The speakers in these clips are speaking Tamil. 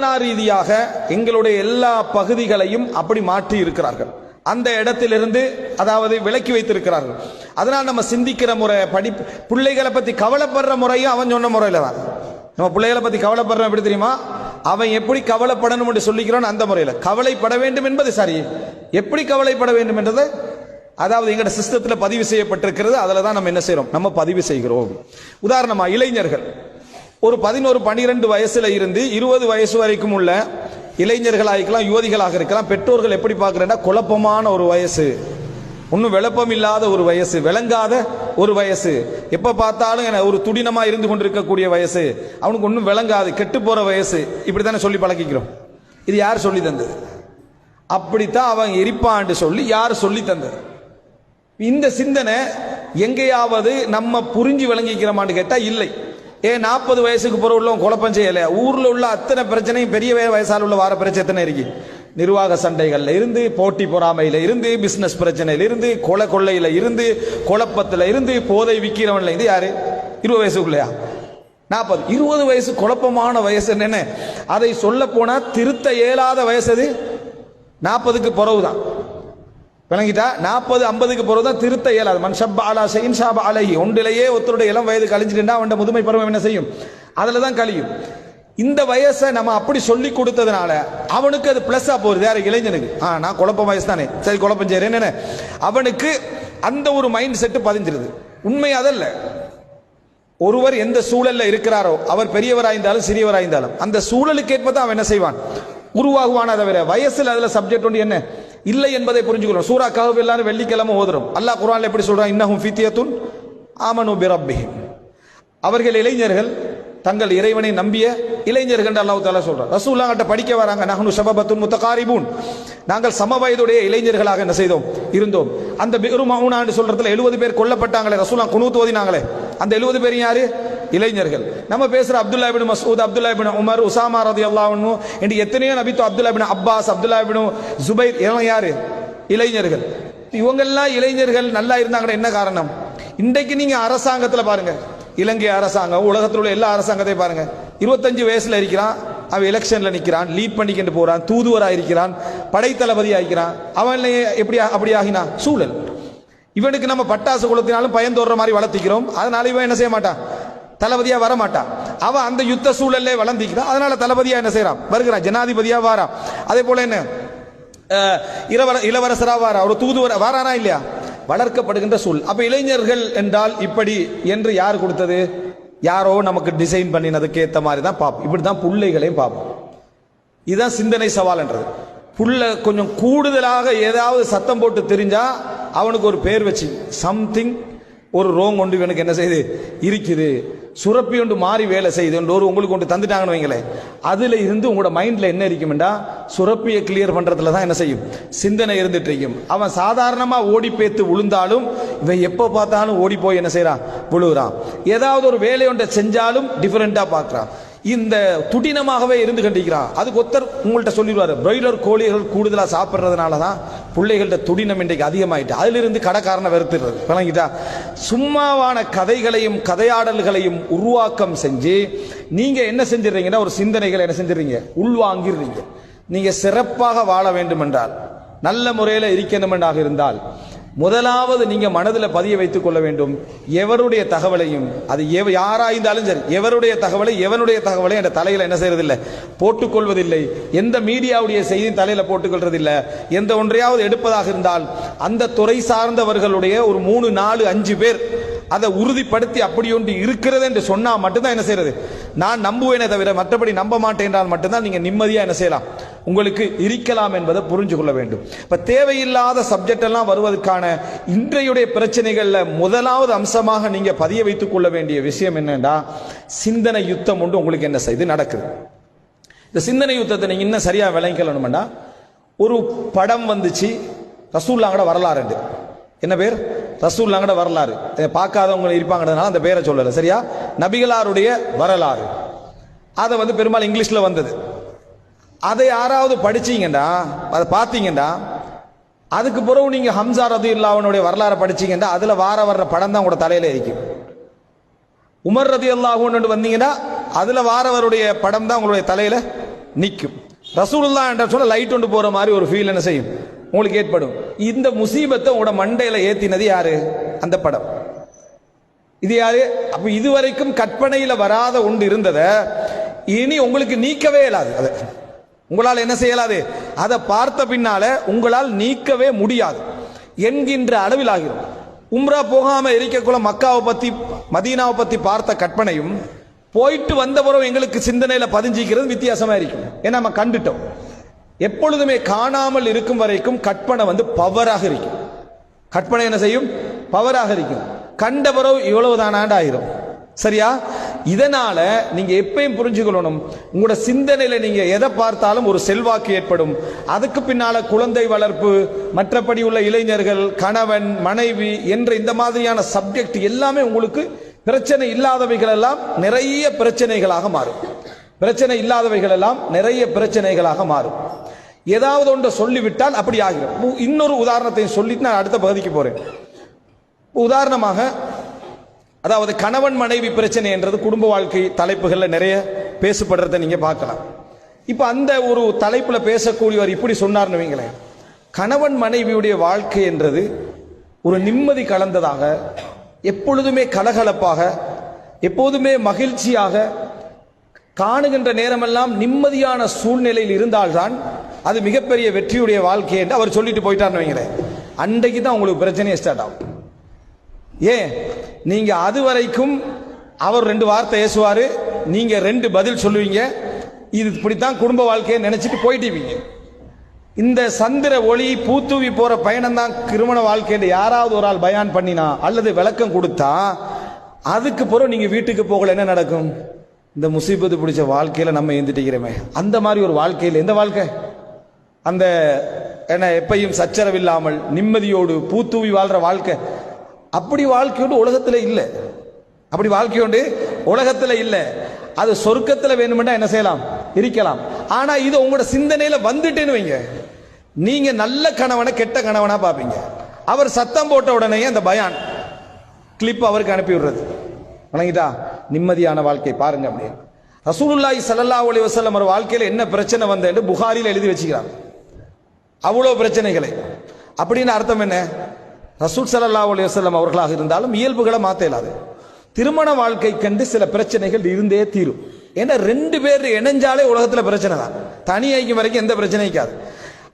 ரச்சனா ரீதியாக எங்களுடைய எல்லா பகுதிகளையும் அப்படி மாற்றி இருக்கிறார்கள். அந்த இடத்திலிருந்து அதாவது விலக்கி வைத்திருக்கிறார்கள். அதனால் நம்ம சிந்திக்கிற முறை படி பிள்ளைகளை பத்தி கவலைப்படுற முறையும் அவன் சொன்ன முறையில தான். நம்ம பிள்ளைகளை பத்தி கவலைப்படுறோம் எப்படி தெரியுமா? அவன் எப்படி கவலைப்படணும் என்று சொல்லிக்கிறான் அந்த முறையில். கவலைப்பட வேண்டும் என்பது சரி. எப்படி கவலைப்பட வேண்டும் என்றது? அதாவது எங்களோட சிஸ்டத்தில் பதிவு செய்யப்பட்டிருக்கிறது. அதில் தான் நம்ம என்ன செய்கிறோம் நம்ம பதிவு செய்கிறோம். உதாரணமா இளைஞர்கள். ஒரு பதினோரு பனிரெண்டு வயசுல இருந்து இருபது வயசு வரைக்கும் உள்ள இளைஞர்களாக இருக்கலாம் யுவதிகளாக இருக்கலாம் பெற்றோர்கள் எப்படி பார்க்குறேன்னா குழப்பமான ஒரு வயசு. ஒன்றும் விளப்பம் இல்லாத ஒரு வயசு விளங்காத ஒரு வயசு. எப்போ பார்த்தாலும் என ஒரு துடினமாக இருந்து கொண்டிருக்கக்கூடிய வயசு. அவனுக்கு ஒன்றும் விளங்காது கெட்டு போகிற வயசு. இப்படி தானே சொல்லி பழக்கிக்கிறோம் இது யார் சொல்லி தந்தது? அப்படித்தான் அவன் எரிப்பான்னு சொல்லி யார் சொல்லி தந்தது? இந்த சிந்தனை எங்கேயாவது நம்ம புரிஞ்சு விளங்கிக்கிறோமான்னு கேட்டா இல்லை. ஏன் நாற்பது வயசுக்கு பிறகு உள்ளவன் குழப்பம் செய்யலை. ஊரில் உள்ள அத்தனை பிரச்சனையும் பெரிய வயசால் உள்ள வார பிரச்சனை இருக்கு? நிர்வாக சண்டைகள்ல இருந்து போட்டி பொறாமையில இருந்து பிசினஸ் பிரச்சனையில இருந்து கொலை கொள்ளையில இருந்து குழப்பத்துல இருந்து போதை விற்கிறவன்ல இது யாரு? இருபது வயசுக்குள்ளையா? நாற்பது. இருபது வயசு குழப்பமான வயசு என்னென்ன? அதை சொல்ல போனா திருத்த இயலாத வயசு அது நாற்பதுக்கு பிறகுதான். விளங்கிட்டா? நாற்பது ஐம்பதுக்கு பிறகு தான் திருத்த இயலாது. மன்ஷப் அலா ஷைன் ஷாப் அலஹி. ஒன்றிலேயே ஒருத்தருடைய இளம் வயது கழிஞ்சிட்டுண்டா அவன் முதுமை பருவம் என்ன செய்யும்? அதில் தான் கழியும். இந்த வயசை நம்ம அப்படி சொல்லி கொடுத்ததுனால அவனுக்கு அது பிளஸ்ஸா போகுது. யாரு இளைஞனுக்கு. ஆ நான் குழப்பம் வயசு தானே சரி குழப்பம் செய்யறேன். என்ன அவனுக்கு அந்த ஒரு மைண்ட் செட்டு பதிஞ்சிருது. உண்மை அதல்ல. ஒருவர் எந்த சூழல்ல இருக்கிறாரோ அவர் பெரியவராயிருந்தாலும் சிறியவராயிருந்தாலும் அந்த சூழலுக்கு ஏற்ப தான் அவன் என்ன செய்வான்? உருவாகுவான தவிர வயசில் அதில் சப்ஜெக்ட் ஒன்று என்ன? இல்லை என்பதை புரிஞ்சுக்கிறோம் சூரா கஹப் எல்லாரும் வெள்ளிக்கிழமை ஓதுறோம். அல்லாஹ் குரான் எப்படி சொல்றான்? இன்னஹும் ஃபித்தியத்துன் ஆமனு பிரப்பிஹிம். அவர்கள் இளைஞர்கள் தங்கள் இறைவனை நம்பிய இளைஞர்கள் அல்லாஹு தாலா சொல்றார் ரசூல்லாங்கிட்ட படிக்க வராங்க. நகனு சபபத்துன் முத்தகாரிபூன். நாங்கள் சம வயதுடைய இளைஞர்களாக என்ன செய்தோம்? இருந்தோம். அந்த பெருமாவுனான்னு சொல்றதுல எழுபது பேர் கொல்லப்பட்டாங்களே. ரசூலா குனு ஓதினாங்களே. அந்த எழுபது பேர் யாரு? இளைஞர்கள். நம்ம பேசுகிற Abdullah bin Masud Abdullah bin Umar Usama ரதி அல்லாஹ்னு என்று எத்தனையோ நபித்து Abdullah bin Abbas Abdullah bin Zubair இதெல்லாம் யார்? இளைஞர்கள். இவங்கெல்லாம் இளைஞர்கள் நல்லா இருந்தாங்கன்னா என்ன காரணம்? இன்றைக்கு நீங்கள் அரசாங்கத்தில் பாருங்கள் இலங்கை அரசாங்கம் உலகத்தில் உள்ள எல்லா அரசாங்கத்தையும் பாருங்கள் இருபத்தஞ்சு வயசில் இருக்கிறான் அவன் எலெக்ஷனில் நிற்கிறான் லீட் பண்ணிக்கிட்டு போகிறான் தூதுவராக இருக்கிறான் படைத்தளபதி ஆகிக்கிறான் அவன் எப்படி அப்படி ஆகினா சூழல். இவனுக்கு நம்ம பட்டாசு குளத்தினாலும் பயந்தோடுற மாதிரி வளர்த்திக்கிறோம். அதனால இவன் என்ன செய்ய மாட்டான்? தளபதியா வர மாட்டான் அவன் அந்த யுத்த சூழல்லே வளர்ந்திக்கிறான் அதனால தளபதியா என்ன செய்யறான் வருகிறான். ஜனாதிபதியா வாரான் அதே போல என்ன? இளவர இளவரசராக இளவரசரா வாரா. ஒரு தூதுவர வாரானா இல்லையா? வளர்க்கப்படுகின்ற சூழ். அப்ப இளைஞர்கள் என்றால் இப்படி என்று யார் கொடுத்தது? யாரோ நமக்கு டிசைன் பண்ணினதுக்கு ஏத்த மாதிரி தான் பார்ப்போம் இப்படி தான் பிள்ளைகளையும் பார்ப்போம் இதுதான் சிந்தனை சவால்ன்றது. புள்ள கொஞ்சம் கூடுதலாக ஏதாவது சத்தம் போட்டு தெரிஞ்சா அவனுக்கு ஒரு பேர் வச்சு சம்திங் ஒரு ரோங் ஒன்று இவனுக்கு என்ன செய்யுது இருக்குது. சுரப்பி ஒன்று மாறி வேலை செய்யுது ஒன்று ஒரு உங்களுக்கு ஒன்று தந்துட்டாங்கன்னு வைங்களேன் அதில் இருந்து உங்களோட மைண்டில் என்ன இருக்குமெண்டா சுரப்பியை கிளியர் பண்ணுறதுல தான் என்ன செய்யும்? சிந்தனை இருந்துட்டு இருக்கும். அவன் சாதாரணமாக ஓடி பேத்து விழுந்தாலும் இவன் எப்போ பார்த்தாலும் ஓடி போய் என்ன செய்கிறான் விழுகிறான் ஏதாவது ஒரு வேலை ஒன்றை செஞ்சாலும் டிஃப்ரெண்ட்டாக பார்க்குறான். இந்த துடினமாகவே இருந்து கண்டிக்கிறான் அதுக்கு ஒருத்தர் உங்கள்கிட்ட சொல்லிடுவார் பிராய்லர் கோழிகள் கூடுதலாக சாப்பிட்றதுனால தான் பிள்ளைகள்கிட்ட துடினம் இன்றைக்கு அதிகமாயிட்டு அதிலிருந்து கடைக்காரனை வெறுத்துடுறது. விளங்கிட்டா? சும்மாவான கதைகளையும் கதையாடல்களையும் உருவாக்கம் செஞ்சு நீங்கள் என்ன செஞ்சிடுறீங்கன்னா ஒரு சிந்தனைகளை என்ன செஞ்சிடுறீங்க? உள்வாங்கிடுறீங்க. நீங்கள் சிறப்பாக வாழ வேண்டுமென்றால் நல்ல முறையில் இருக்கணுமென்றாக இருந்தால் முதலாவது நீங்க மனதில் பதிய வைத்துக் கொள்ள வேண்டும். எவருடைய தகவலையும் அது எவ யாராயிருந்தாலும் சரி எவருடைய தகவலை எவனுடைய தகவலை என்ற தலையில என்ன செய்யறதில்லை. போட்டுக்கொள்வதில்லை. எந்த மீடியாவுடைய செய்தியும் தலையில போட்டுக்கொள்றதில்லை. எந்த ஒன்றையாவது எடுப்பதாக இருந்தால் அந்த துறை சார்ந்தவர்களுடைய ஒரு மூணு நாலு அஞ்சு பேர் அதை உறுதிப்படுத்தி அப்படி ஒன்று இருக்கிறது என்று சொன்னால் மட்டும்தான் என்ன செய்யறது? நான் நம்புவேனே தவிர மற்றபடி நம்ப மாட்டேன் என்றால் மட்டும்தான் நீங்கள் நிம்மதியாக என்ன செய்யலாம்? உங்களுக்கு இருக்கலாம் என்பதை புரிஞ்சு கொள்ள வேண்டும். இப்போ தேவையில்லாத சப்ஜெக்ட் எல்லாம் வருவதற்கான இன்றையுடைய பிரச்சனைகளில் முதலாவது அம்சமாக நீங்கள் பதிய வைத்துக் கொள்ள வேண்டிய விஷயம் என்னென்னா சிந்தனை யுத்தம் ஒன்று உங்களுக்கு என்ன செய்து நடக்குது. இந்த சிந்தனை யுத்தத்தை நீங்கள் இன்னும் சரியாக விளங்கிக்கலணுமெண்டா ஒரு படம் வந்துச்சு ரசூல்லாங்கட வரலாறு என்ன பேர்? ரசூல்லாங்கட வரலாறு. பார்க்காதவங்க இருப்பாங்கன்றதுனால அந்த பேரை சொல்லலை. சரியா? நபிகளாருடைய வரலாறு. அதை வந்து பெரும்பாலும் இங்கிலீஷில் வந்தது. அதை யாராவது படிச்சீங்கன்னா அதை பார்த்தீங்கன்னா அதுக்கு பிறகு நீங்கள் ஹம்சா ரதி இல்லாவனுடைய வரலாறை படிச்சீங்கன்னா அதில் வார வர்ற படம் தான் உங்களோட தலையில் இருக்கும் உமர் ரதி அல்லாஹூன்னு வந்தீங்கன்னா அதில் வாரவருடைய படம் தான் உங்களுடைய தலையில் நிற்கும் ரசூலுல்லா என்ற சொல்ல லைட் கொண்டு போகிற மாதிரி ஒரு ஃபீல் என்ன செய்யும்? உங்களுக்கு ஏற்படும். இந்த முசீபத்தை உங்களோட மண்டையில் ஏற்றினது யாரு? அந்த படம். இது யாரு? அப்போ இதுவரைக்கும் கற்பனையில் வராத ஒன்று இருந்ததை இனி உங்களுக்கு நீக்கவே இயலாது. அதை உங்களால் என்ன செய்யலாது? அதை பார்த்த பின்னால உங்களால் நீக்கவே முடியாது. என்கின்ற அளவில் ஆகிரும் உம்ரா போகாம இருக்கக்குள்ள மக்காவை பத்தி மதீனாவை பத்தி பார்த்த கற்பனையும் போயிட்டு வந்த பிறகு எங்களுக்கு சிந்தனையில பதிஞ்சிக்கிறது வித்தியாசமா இருக்கும். ஏன்னா நம்ம கண்டுட்டோம். எப்பொழுதுமே காணாமல் இருக்கும் வரைக்கும் கற்பனை வந்து பவராக இருக்கும். கற்பனை என்ன செய்யும்? பவராக இருக்கும். கண்ட பிறகு இவ்வளவு ஆயிரும். சரியா? இதனால நீங்க எப்பயும் புரிஞ்சுக்கொள்ளணும். உங்களோட சிந்தனையில நீங்க எதை பார்த்தாலும் ஒரு செல்வாக்கு ஏற்படும். அதுக்கு பின்னால குழந்தை வளர்ப்பு மற்றபடி உள்ள இளைஞர்கள் கணவன் மனைவி என்ற இந்த மாதிரியான சப்ஜெக்ட் எல்லாமே உங்களுக்கு பிரச்சனை இல்லாதவைகள் எல்லாம் நிறைய பிரச்சனைகளாக மாறும். பிரச்சனை இல்லாதவைகள் எல்லாம் நிறைய பிரச்சனைகளாக மாறும். ஏதாவது ஒன்றை சொல்லிவிட்டால் அப்படி ஆகிடும் உ- இன்னொரு உதாரணத்தை சொல்லிட்டு நான் அடுத்த பகுதிக்கு போறேன். உதாரணமாக அதாவது கணவன் மனைவி பிரச்சனை என்றது குடும்ப வாழ்க்கை தலைப்புகளில் நிறைய பேசப்படுறதை நீங்க பார்க்கலாம். இப்போ அந்த ஒரு தலைப்புல பேசக்கூடியவர் இப்படி சொன்னார்னு வைங்களேன். கணவன் மனைவியுடைய வாழ்க்கை என்றது ஒரு நிம்மதி கலந்ததாக எப்பொழுதுமே கலகலப்பாக எப்போதுமே மகிழ்ச்சியாக காணுகின்ற நேரமெல்லாம் நிம்மதியான சூழ்நிலையில் இருந்தால்தான் அது மிகப்பெரிய வெற்றியுடைய வாழ்க்கை என்று அவர் சொல்லிட்டு போயிட்டார்னு வைங்களேன். அன்றைக்கு தான் உங்களுக்கு பிரச்சனையே ஸ்டார்ட் ஆகும். ஏன்? நீங்கள் அது வரைக்கும் அவர் ரெண்டு வார்த்தை ஏசுவார் நீங்கள் ரெண்டு பதில் சொல்லுவீங்க. இது இப்படித்தான் குடும்ப வாழ்க்கையை நினச்சிட்டு போயிட்டுவீங்க. இந்த சந்திர ஒளி பூத்தூவி போகிற பயணம் தான் திருமண வாழ்க்கைன்னு யாராவது ஒரு ஆள் பயான் பண்ணினா அல்லது விளக்கம் கொடுத்தா அதுக்கு பிறகு நீங்கள் வீட்டுக்கு போகல என்ன நடக்கும்? இந்த முசீபத்து பிடிச்ச வாழ்க்கையில் நம்ம எழுந்துட்டிக்கிறோமே அந்த மாதிரி ஒரு வாழ்க்கையில் எந்த வாழ்க்கை? அந்த என்ன எப்பையும் சச்சரவில்லாமல் நிம்மதியோடு பூத்தூவி வாழ்ற வாழ்க்கை. அப்படி வாழ்க்கையோடு உலகத்தில் இல்லை. அப்படி வாழ்க்கையோடு உலகத்தில் இல்லை. அது சொர்க்கத்தில் வேணுமெண்டா என்ன செய்யலாம்? இருக்கலாம். ஆனால் இது உங்களோட சிந்தனையில் வந்துட்டேன்னு வைங்க. நீங்க நல்ல கணவனை கெட்ட கணவனா பார்ப்பீங்க. அவர் சத்தம் போட்ட உடனே அந்த பயான் கிளிப் அவருக்கு அனுப்பி விடுறது. வணங்கிட்டா? நிம்மதியான வாழ்க்கை பாருங்க அப்படின்னு ரசூலுல்லாய் சல்லா அலி வஸல்லம் ஒரு வாழ்க்கையில் என்ன பிரச்சனை வந்தேன்னு புகாரியில் எழுதி வச்சுக்கிறாங்க அவ்வளோ பிரச்சனைகளை. அப்படின்னு அர்த்தம் என்ன? ரசூல் சல்லா அலி வஸல்லம் அவர்களாக இருந்தாலும் இயல்புகளை மாற்ற இயலாது. திருமண வாழ்க்கை கண்டு சில பிரச்சனைகள் இருந்தே தீரும். ஏன்னா ரெண்டு பேர் இணைஞ்சாலே உலகத்தில் பிரச்சனை தான். தனி ஐக்கியம் வரைக்கும் எந்த பிரச்சனைக்காது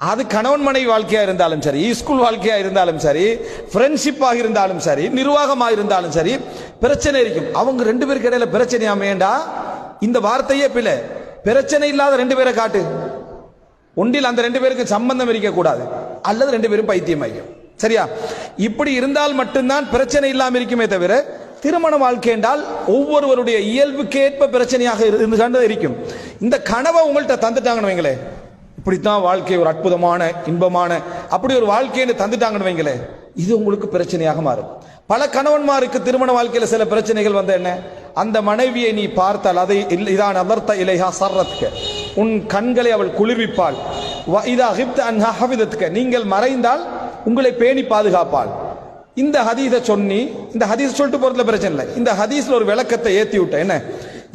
அது கணவன் மனைவி வாழ்க்கையா இருந்தாலும் சரி ஸ்கூல் வாழ்க்கையா இருந்தாலும் சரி ஃப்ரெண்ட்ஷிப்பாக இருந்தாலும் சரி நிர்வாகமாக இருந்தாலும் சரி பிரச்சனை இருக்கும். அவங்க ரெண்டு பேருக்கு இடையில பிரச்சனை அமையண்டா? இந்த வார்த்தையே பிள்ளை பிரச்சனை இல்லாத ரெண்டு பேரை காட்டு. ஒன்றில் அந்த ரெண்டு பேருக்கு சம்பந்தம் இருக்கக்கூடாது. அல்லது ரெண்டு பேரும் பைத்தியம் ஆகியும் சரியா? இப்படி இருந்தால் மட்டும்தான் பிரச்சனை இல்லாமல் இருக்குமே தவிர திருமண வாழ்க்கை என்றால் ஒவ்வொருவருடைய இயல்புக்கேற்ப பிரச்சனையாக இருந்து இருக்கும். இந்த கனவை உங்கள்கிட்ட தந்துட்டாங்கன்னு வைங்களேன். இப்படித்தான் வாழ்க்கை ஒரு அற்புதமான இன்பமான அப்படி ஒரு வாழ்க்கைன்னு தந்துட்டாங்கன்னு வைங்களேன் இது உங்களுக்கு பிரச்சனையாக மாறும். பல கணவன்மாருக்கு திருமண வாழ்க்கையில சில பிரச்சனைகள் வந்த என்ன? அந்த மனைவியை நீ பார்த்தால் அதை இதான் அவர்த்த இலையா சர்றதுக்கு உன் கண்களை அவள் குளிர்விப்பாள். இதா ஹிப்த அன்ஹா நீங்கள் மறைந்தால் உங்களை பேணி பாதுகாப்பாள். இந்த ஹதீஸை சொன்னி இந்த ஹதீஸ் சொல்லிட்டு போறதுல பிரச்சனை இல்லை. இந்த ஹதீஸ்ல ஒரு விளக்கத்தை ஏத்தி விட்டேன். என்ன?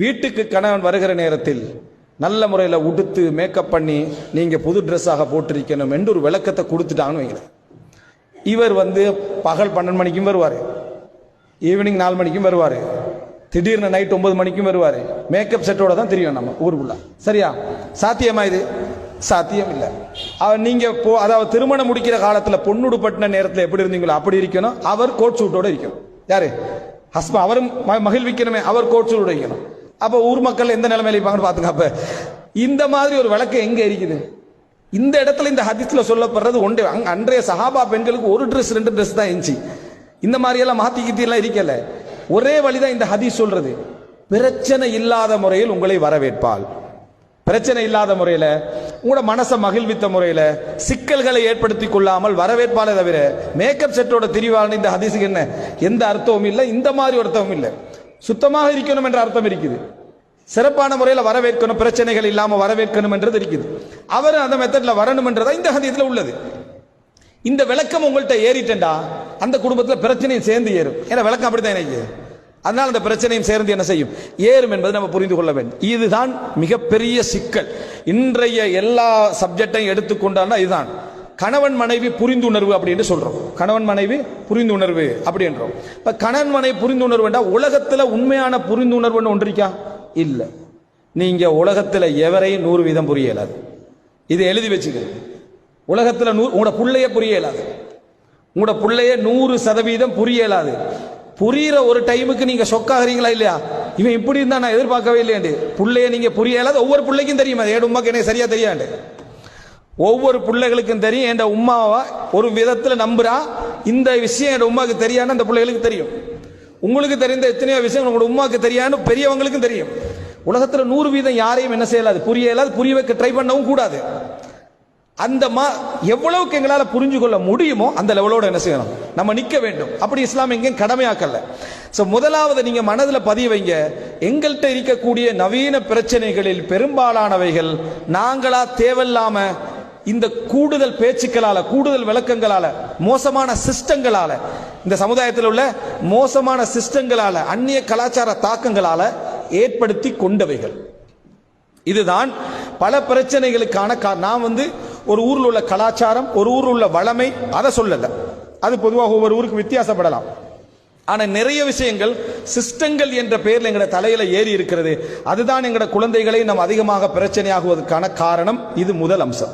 வீட்டுக்கு கணவன் வருகிற நேரத்தில் நல்ல முறையில் உடுத்து மேக்கப் பண்ணி நீங்கள் புது ட்ரெஸ்ஸாக போட்டிருக்கணும் என்று ஒரு விளக்கத்தை கொடுத்துட்டாங்கன்னு வைங்களேன் இவர் வந்து பகல் பன்னெண்டு மணிக்கும் வருவார். ஈவினிங் நாலு மணிக்கும் வருவார். திடீர்னு நைட் ஒன்பது மணிக்கும் வருவார். மேக்கப் செட்டோட தான் தெரியும் நம்ம ஊருக்குள்ள. சரியா? சாத்தியமா இது? சாத்தியம் இல்லை. அவர் நீங்கள் போ அதாவது திருமணம் முடிக்கிற காலத்தில் பொண்ணுடுப்பட்டின நேரத்தில் எப்படி இருந்தீங்களோ அப்படி இருக்கணும். அவர் கோட் சூட்டோட இருக்கணும். யாரு? ஹஸ்பண்ட் அவரும் ம- மகிழ்விக்கணுமே. அவர் கோட் சூட்டோட இருக்கணும். அப்போ ஊர் மக்கள் எந்த நிலைமையில இருப்பாங்கன்னு பார்த்துங்க அப்போ. இந்த மாதிரி ஒரு விளக்கு எங்கே இருக்குது? இந்த இடத்துல இந்த ஹதிஸில் சொல்லப்படுறது ஒன்றே அங்கே அன்றைய சஹாபா பெண்களுக்கு ஒரு ட்ரெஸ் ரெண்டு ட்ரெஸ் தான் இருந்துச்சு. இந்த மாதிரியெல்லாம் மாத்தி கித்தி இருக்கல? ஒரே வழிதான் இந்த ஹதீஸ் சொல்றது. பிரச்சனை இல்லாத முறையில் உங்களை வரவேற்பாள். பிரச்சனை இல்லாத முறையில் உங்களோட மனசை மகிழ்வித்த முறையில் சிக்கல்களை ஏற்படுத்தி கொள்ளாமல் வரவேற்பாலே தவிர மேக்கப் செட்டோட திரிவாள் இந்த ஹதீஸுக்கு என்ன? எந்த அர்த்தமும் இல்லை இந்த மாதிரி அர்த்தமும் இல்லை. சுத்தமாக இருக்கணும் என்ற அர்த்தம் இருக்குது. சிறப்பான முறையில் வரவேற்கணும் பிரச்சனைகள் இல்லாமல் வரவேற்கணும் என்றது இருக்குது. அவர் அந்த மெத்தடில் வரணும் என்றதா இந்த ஹதீஸ்ல உள்ளது. இந்த விளக்கம் உங்கள்கிட்ட ஏறிட்டேன்டா அந்த குடும்பத்தில் பிரச்சனையும் சேர்ந்து ஏறும். ஏன்னா விளக்கம் அப்படித்தான் எனக்கு. அதனால் அந்த பிரச்சனையும் சேர்ந்து என்ன செய்யும்? ஏறும் என்பதை நம்ம புரிந்து கொள்ள வேண்டும். இதுதான் மிகப்பெரிய சிக்கல். இன்றைய எல்லா சப்ஜெக்டையும் எடுத்துக்கொண்டான்னா இதுதான். கணவன் மனைவி புரிந்துணர்வு அப்படின்னு சொல்றோம். கணவன் மனைவி புரிந்துணர்வு அப்படின்றோம் இப்ப கணவன் மனைவி புரிந்துணர்வுண்டா உலகத்துல உண்மையான புரிந்துணர்வுன்னு ஒன்று இருக்கா? இல்ல. நீங்க உலகத்துல எவரையும் நூறு வீதம் புரிய இயலாது இது எழுதி வச்சுக்க உலகத்துல நூறு உங்களோட பிள்ளைய புரிய இயலாது உங்களோட பிள்ளைய நூறு சதவீதம் புரிய இயலாது புரியிற ஒரு டைமுக்கு நீங்க சொக்காகிறீங்களா இல்லையா? இவன் இப்படி இருந்தா நான் எதிர்பார்க்கவே இல்லையாண்டு. பிள்ளைய நீங்க புரிய இயலாது ஒவ்வொரு பிள்ளைக்கும் தெரியுமா. ஏடு உமாக்கு எனக்கு சரியா தெரியாண்டு. ஒவ்வொரு பிள்ளைகளுக்கும் தெரியும். என் உமாவை ஒரு விதத்தில் நம்புறா? இந்த விஷயம் என் உமாவுக்கு தெரியான்னு அந்த பிள்ளைகளுக்கு தெரியும். உங்களுக்கு தெரிந்த எத்தனையோ விஷயம் உங்களோட உமாவுக்கு தெரியான்னு பெரியவங்களுக்கும் தெரியும். உலகத்தில் நூறு வீதம் யாரையும் என்ன செய்யலாது புரிய இயலாது புரிய வைக்க ட்ரை பண்ணவும் கூடாது. அந்த மா எவ்வளவுக்கு எங்களால் புரிஞ்சு கொள்ள முடியுமோ அந்த லெவலோட என்ன செய்யணும்? நம்ம நிற்க வேண்டும். அப்படி இஸ்லாம் எங்கேயும் கடமையாக்கல. ஸோ முதலாவது நீங்கள் மனதில் பதிய வைங்க. எங்கள்கிட்ட இருக்கக்கூடிய நவீன பிரச்சனைகளில் பெரும்பாலானவைகள் நாங்களா தேவையில்லாமல் இந்த கூடுதல் பேச்சுக்களால கூடுதல் விளக்கங்களால மோசமான சிஸ்டங்களால இந்த சமுதாயத்தில் உள்ள மோசமான சிஸ்டங்களால அந்நிய கலாச்சார தாக்கங்களால ஏற்படுத்தி கொண்டவைகள். இதுதான் பல பிரச்சனைகளுக்கான கா- நான் வந்து ஒரு ஊரில் உள்ள கலாச்சாரம் ஒரு ஊரில் உள்ள வளமை அதை சொல்லல. அது பொதுவாக ஒவ்வொரு ஊருக்கு வித்தியாசப்படலாம். ஆனால் நிறைய விஷயங்கள் சிஸ்டங்கள் என்ற பெயரில் எங்களோட தலையில ஏறி இருக்கிறது. அதுதான் எங்களோட குழந்தைகளை நாம் அதிகமாக பிரச்சனையாகுவதற்கான காரணம். இது முதல் அம்சம்.